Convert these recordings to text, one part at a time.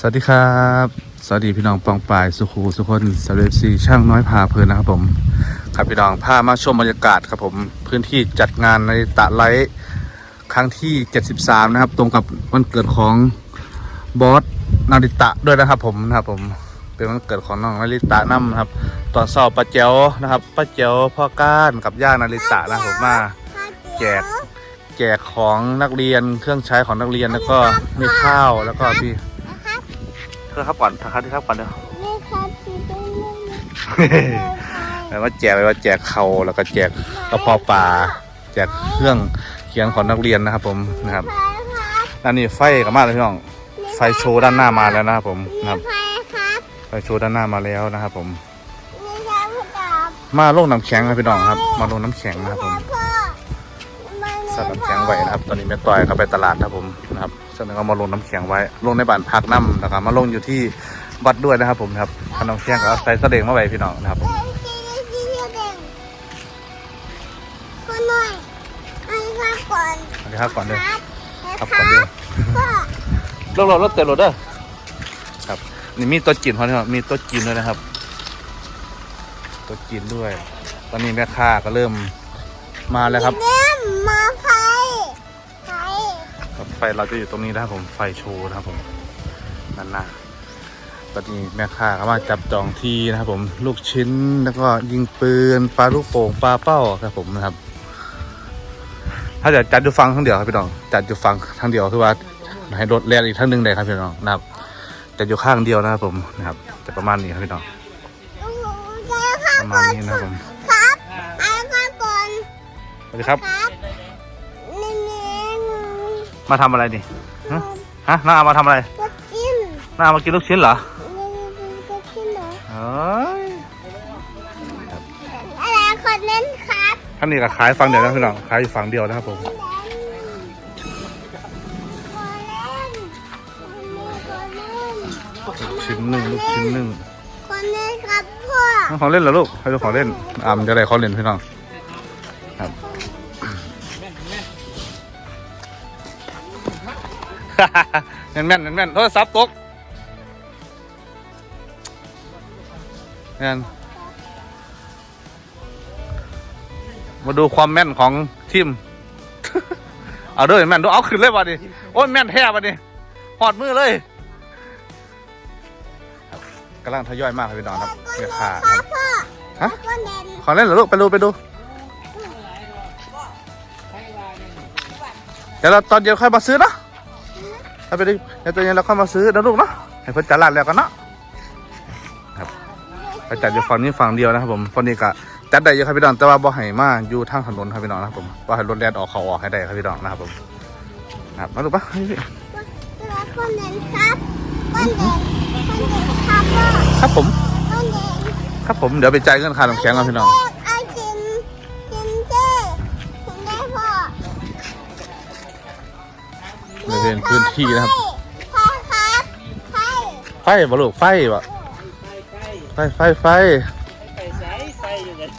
สวัสดีครับ สวัสดีพี่น้องปองปายสุขูสุคนสเวซีช่างน้อยพาเพลินนะครับผม ครับพี่น้องพามาชมบรรยากาศครับผมพื้นที่จัดงานในตะไลท์ครั้งที่ 73 นะครับ ตรงกับวันเกิดของบอสนาริตะด้วยนะครับผมนะครับผมเป็นวันเกิดของน้องนาริตะน้ำนะครับ ตอนสอบป้าเจ๋วนะครับป้าเจ๋วพ่อก้านกับย่านาริตะนะครับผมมาแจกแจกของนักเรียนเครื่องใช้ของนักเรียนแล้วก็มีข้าวแล้วก็พี่ อครับก่อนทางครับที่ครับก่อนเดี๋ยวนี่ครับที่เป็นเรื่องแล้วก็แจกไปว่าแจกเขาแล้วก็แจกกระเพาะปลาแจกเครื่องเขียนของนักเรียนนะครับ ผมนะครับใครครับด้านนี้ไฟกับมาเลยพี่น้องไฟโชว์ด้านหน้ามาแล้วนะครับผมนะครับใครครับไฟโชว์ด้านหน้ามาแล้วนะครับผมนี่ครับพี่ดาบมาลงน้ำแข็งครับพี่น้องครับ มาลงน้ำแข็งนะครับผม พ่อมันใส่น้ำแข็งไว้นะครับ ตอนนี้แม่ต่อยเขาไปตลาดนะครับผมนะครับเสร็จแล้วก็มาลงน้ำแข็งไว้ ลงในบ้านพักน้ำนะครับมาลงอยู่ที่วัดด้วยนะครับผมนะครับเอาน้ำแข็งก็เอาใส่เสด็งมาไว้พี่น้องนะครับผมเล่นที่ที่ที่เด่นคนหน่อยไอ้ครับก่อนสวัสดีครับก่อนเด้อครับครับคก่อนเด้อพ่อรถรถรถเตะรถเด้อครับนี่มีตัวจีนเขาเนี่ยมีตัวจีนด้วยนะครับ ตัวจีนด้วย ตอนนี้แม่ค้าก็เริ่มมาแล้วครับเล่ มมาไฟ ไฟ ครับไฟเราจะอยู่ตรงนี้นะครับผมไฟโชว์นะครับผมด้านหน้าตอนนี้แม่ค้าก็มาจับจองที่นะครับผมลูกชิ้นแล้วก็ยิงปืนปลาลูกโป่งปลาเป้าครับผมนะครับ ถ้าจะจัดอยู่ฟังทั้งเดียวครับพี่น้องจัดอยู่ฟังทั้งเดียวคือว่าให้รถแล่นอีกทั้งหนึงเลยครับพี่น้องนะครับจัดอยู่ข้างเดียวนะครับผมนะครับจะประมาณนี้ครับพี่น้องโอ้โหเจ้าครับประก่มาอณนนี้นะครับผมครับไอ้ครับก่อนสวัสดีครับครับนี่นี่ มาทำอะไรนี่ฮะฮะน้าเอามาทำอะไรก็จิ้มน้าเอามากินลูกชิ้นเหรอนี่ก็จิ้มเหรอเอ้ยอะไรคนเล่นครับท่านนี้ก็ขายฝั่งเดียวนะพี่น้องขายอยู่ฝั่งเดียวนะครับผมคนเล่นคนเล่นลูกชิ้นหนึ่งลูกชิ้นหนึ่งคนเล่นครับพ่อของเล่นเหรอลูกให้ดูของเล่นอ่ามันจะได้ของเล่นพี่น้องครับ แม่นแม่นแม่นแมนโทรศัพท์ตกแม่นมาดูความแม่นของทีม เอาด้วยแม่นดูเอาขึ้นเลยวันนี้โอ้ยแม่นแท้วันนี้หอดมือเลยกำลังทยอยมากครับพี่น้องครับเราคาคครัรับฮะของเล่นเหรอลูกไปดูไปดูเดี๋ยวเราตอนเย็นค่อยมาซื้อเนาะ ถ้าไปดูเดี๋ยวตอนเย็นเราค่อยมาซื้อนะลูกเนาะให้เพิ่นจัดร้านแล้วกันเนาะครับไปจัดอยู่ฝั่งนี้ฝั่งเดียวนะครับผมฝั่งนี้ก็จัดได้เยอะครับพี่น้องแต่ว่าบ่ให้มาอยู่ทางถนนครับพี่น้องนะครับผมว่าให้รถแล่นออกเขาออกให้ได้ครับพี่น้องนะครับผมครับมาดูปะนี่พี่คนเล่นครับคนเล่นคนเล่นครับพ่อครับผมคนเล่นครับผมเดี๋ยวไปจ่ายเงินค่าน้ำแข็งกันพี่น้อง บริเวณพื้นที่นะครับ ไฟบ่ลูกไฟบ่ไฟไฟไฟไปใช้ไปอยู่กัน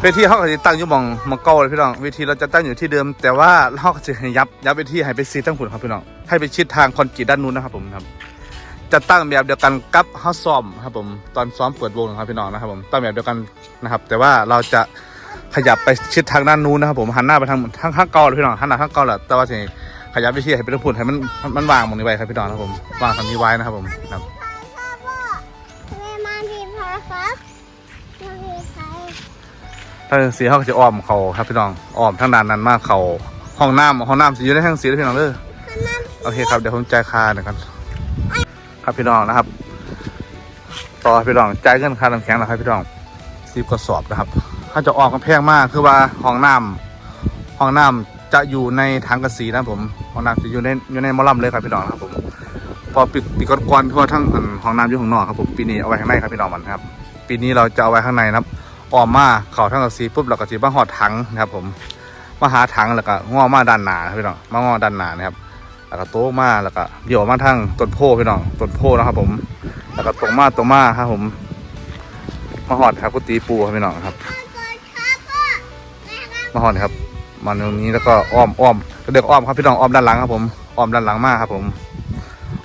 เวทีเขาก็จะตั้งอยู่หมองหมองเก่าเลยพี่น้องเวทีเราจะตั้งอยู่ที่เดิม แต่ว่าเราก็จะให้ยับยับเวทีให้ไปซีตั้งผุนครับพี่น้องให้ไปชิดทางคอนกรีตด้านนู้นนะครับผมครับ จะตั้งแบบเดียวกันกับเฮาซ้อมครับผมตอนซ้อมเปิดวงนะครับพี่น้องนะครับผมตั้งแบบเดียวกันนะครับ แต่ว่าเราจะ ขยับไปชิดทางด้านนู้นนะครับผมหันหน้าไปทางทางข้างเก่าเลยพี่น้องหันหน้าข้างเก่าแหละแต่ว่าจะขยับเวทีให้เป็นผุนให้มันมันวางหมองนี้ไว้ครับพี่น้องนะครับผมวางทางนี้ไว้นะครับผมครับใครครับพ่อแม่มาดีพาครับมาดีใครถ้าสีเขาก็จะอ้อมเขาครับพี่น้องอ้อมทางด้านนั้นมากเขาห้องน้ำห้องน้ำจะอยู่ในทางสีเลยพี่น้องเด้อข้างหน้าโอเคครับเดี๋ยวผมจ่ายค่าหน่อยครับครับพี่น้องนะครับ ต่อพี่น้องจ่ายเงินค่าน้ำแข็งนะครับพี่น้องสิบกระสอบนะครับ ถ้าจะออกกันแพงมากคือว่าห้องน้ำห้องน้ำจะอยู่ในถังกระสีนะผมห้องน้ำจะอยู่ในอยู่ในมอลำเลยครับพี่น้องนะครับผมพอปิดปิดก่อนๆทั่วทั้งห้องน้ำอยู่ข้างนอกครับผมปีนี้เอาไว้ข้างในครับพี่น้องมันครับ ปีนี้เราจะเอาไว้ข้างในนะครับออมมาเข่าทั้งกระสีปุ๊บเราก็จะมาหอดถังนะครับ ผมมาหาถังแล้วก็ง้อมาด้านหนาครับพี่น้องมาง้อด้านหนานะครับแล้วก็โต๊ะมาแล้วก็เดี่ยวมาทางต้นโพพี่น้องต้นโพนะครับผมแล้วก็ตรงมาตรงมาครับผมมาหอดครับกุฏิปูครับพี่น้องครับ มาหอดครับมาตรงนี้แล้วก็อ้อมอ้อมเด็กอ้อมครับพี่น้องอ้อมด้านหลังครับผมอ้อมด้านหลังมากครับ ผม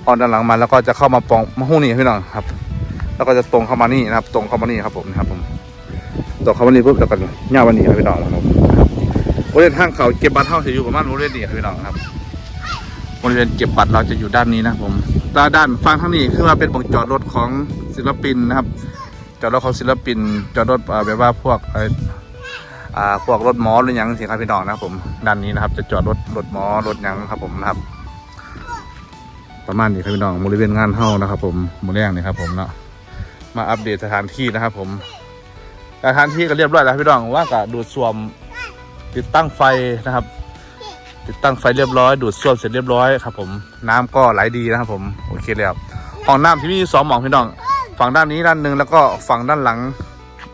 อ้อกด้านหลังมาแล้วก็จะเข้ามาปองมาหู้นี่พี่น้องครับ แล้วก็จะตรงเข้ามานี่นะครับ ตรงเข้ามานี่ครับผมนะครับ ผมตรงเข้ามานี่ปุ๊บแล้วก็ย่าวันนี้ครับพี่น้องครับบริเวณห้างเขาเก็บบัตรเท่าจะอยู่ประมาณบริเวณนี้ครับพี่น้องครับบริเวณเก็บบัตรเราจะอยู่ด้านนี้นะผมด้านด้านฝั่งทางนี้คือว่าเป็นบ่งจอดรถของศิลปินนะครับ จอดรถของศิลปิน จอดรถเอ่อแบบว่าพวกเอ่ออ่า พวกรถมอหรือยังสิครับพี่น้องนะครับผมด้านนี้นะครับ จะจอดรถรถมอรถยังครับผมนะครับ ประมาณนี้ครับพี่น้องบริเวณงานเฮ้านะครับ ผมมูแรงนี่ครับผมเนาะมาอัปเดตสถานที่นะครับ ผมสถานที่ก็เรียบร้อยแล้วพี่น้องว่าก็ดูดซ่วมติดตั้งไฟนะครับ ติดตั้งไฟเรียบร้อย ดูดซ่วมเสร็จเรียบร้อยครับ ผมน้ำก็ไหลดีนะครับ ผมโอเคแล้วห้องน้ำที่มีสองหม่องพี่น้อง ฝั่งด้านนี้ด้านหนึ่งแล้วก็ฝั่งด้านหลัง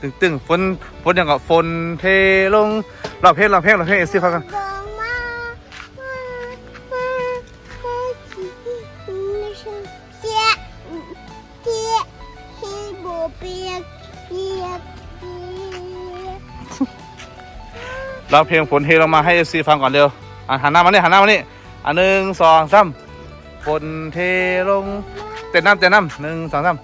ตึงตึงฝนฝนยังกับฝนเทลงเราเพลงเราเพลงเราเพลงเอซีเขากันลงมามามามาสิไม่ใช่เสียเสียให้โบเปียกเปียกเปียกเราเพลงฝนเทลงมาให้เอซีฟังก่อนเร็วอะหันหน้ามานี่หันหน้ามานี่อะหนึ่งสองสามฝนเทลงเต้นน้ำเต้นน้ำหนึ่งสองสาม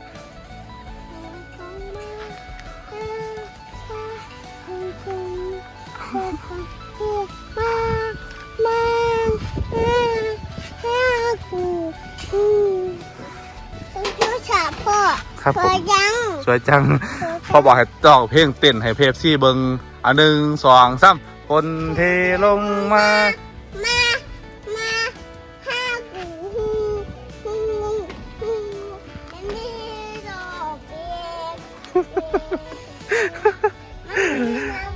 ครับพผอมยังสวยจังพอบอกให้จอกเพลงเต้นให้เพปซี่เบิงอันหนึ่งสองสามคนเทลงมา มา มาห้ากูฮูฮูฮูอันนี้ดอกเบี้ย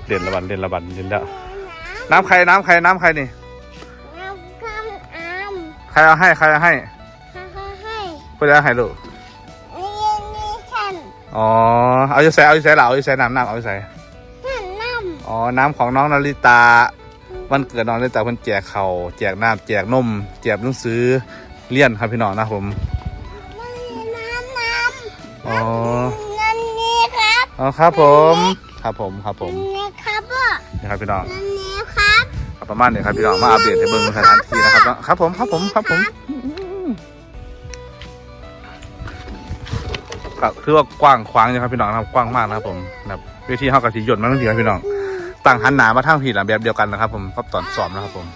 เด่นละบันเด่นละบันเด่นแล้ว น้น้ำใครน้ำใครน้ำใครนี่ำน้ำข้ามอามใครเอาให้ใครเอาให้ให้ให้ให้ เพื่อนเอาให้ลูกนี่นี่ฉัน อ๋อ เอาอยู่ใส่เอาอยู่ใส่เหล่าเอาอยู่ใส่น้ำน้ำเอาอยู่ใส่ฉันน้อ๋อ น้ำของน้องนาริตา วันเกิดน้องนาริตาเพิ่นแจกเข่าวแจกน้ำแจกนมแจกหนังสือเรียนครับพี่น้องนะครับผมำมันมีน้ำน้ำอ๋อนั่นนี่ครับอ๋อครับผม ครับผมครับผมนั่นนี่ครับพ่อนี่ครับพี่น้องนั่นนี่ครับครับประมาณนี้ครับพี่น้องมาอัปเดตให้เบิ่งสถานที่นะครับเนาะครับผมครับผมครับผม ครับถือว่ากว้างขวางอยู่ครับพี่น้องนะครับกว้างมากนะครับผมแบบเวทีเฮากะสิหย่นมาทั้งทีครับพี่น้องต่างหันหนามาทางผิดแบบเดียวกันนะครับ ผมครับตอนสอบนะครับผม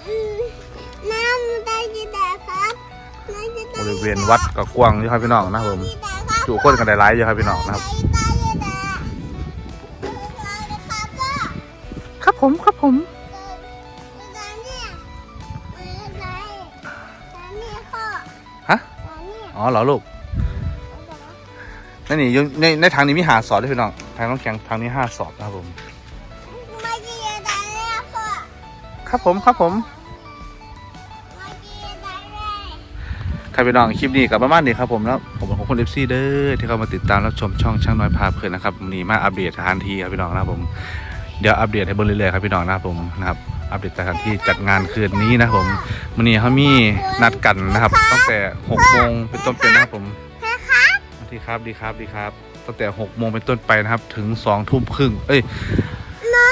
น้ำได้กี่แต่ครับน้ำกี่แต่บริเวณวัดก็กว้างอยู่ครับพี่น้องนะครับผมจุคนกันได้หลายอยู่ครับพี่น้องนะครับ ครับผมครับผมฮะอ๋อเหรอลูก นั่นนี่อยู่ในในทางนี้มีหาสอบด้วยพี่น้องทางน้องแข็งทางนี้ห้าสอบนะครับผมครับผมครับผมครับพี่น้องคลิปนี้กับประมาณนี้ครับผมแล้วผมเป็นของคนเอฟซีเด้อที่เข้ามาติดตามรับชมช่องช่างน้อยพาเพลินนะครับวันนี้มาอัปเดตสถานที่ครับพี่น้องนะครับผมเดี๋ยวอัปเดตให้เบิ่งเรื่อยๆครับพี่น้องนะครับผมนะครับอัปเดตสถานที่จัดงานคืนนี้นะครับผมวันนี้เขามีนัดกันนะครับตั้งแต่หกโมงเป็นต้นไปนะครับผม ดีครับดีครับดีครับ ตั้งแต่หกโมงเป็นต้นไปนะครับ ถึงสองทุ่มครึ่งเอ้ย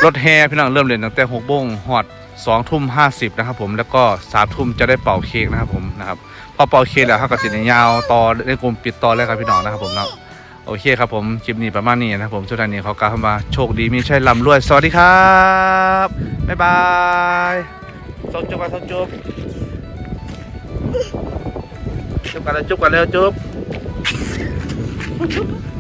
รถแห่พี่น้องเริ่มเล่นตั้งแต่หกโมงหอดสองทุ่มห้าสิบนะครับผมแล้วก็สามทุ่มจะได้เป่าเค้กนะครับผมนะครับพอเป่าเค้กแล้วเขาก็สิได้ยาวต่อในกลุ่มปิดต่อเลยครับพี่น้องนะครับผมเนาะโอเคครับผมคลิปนี้ประมาณนี้นะครับผมสุดท้ายนี้เขากล่าวคำว่าโชคดีมีชัยร่ำรวย สวัสดีครับบ๊ายบายส่งจุ๊บกันส่งจุ๊บจุ๊บกันแล้วจุ๊บกันแล้วจุ๊บ Ha ha ha!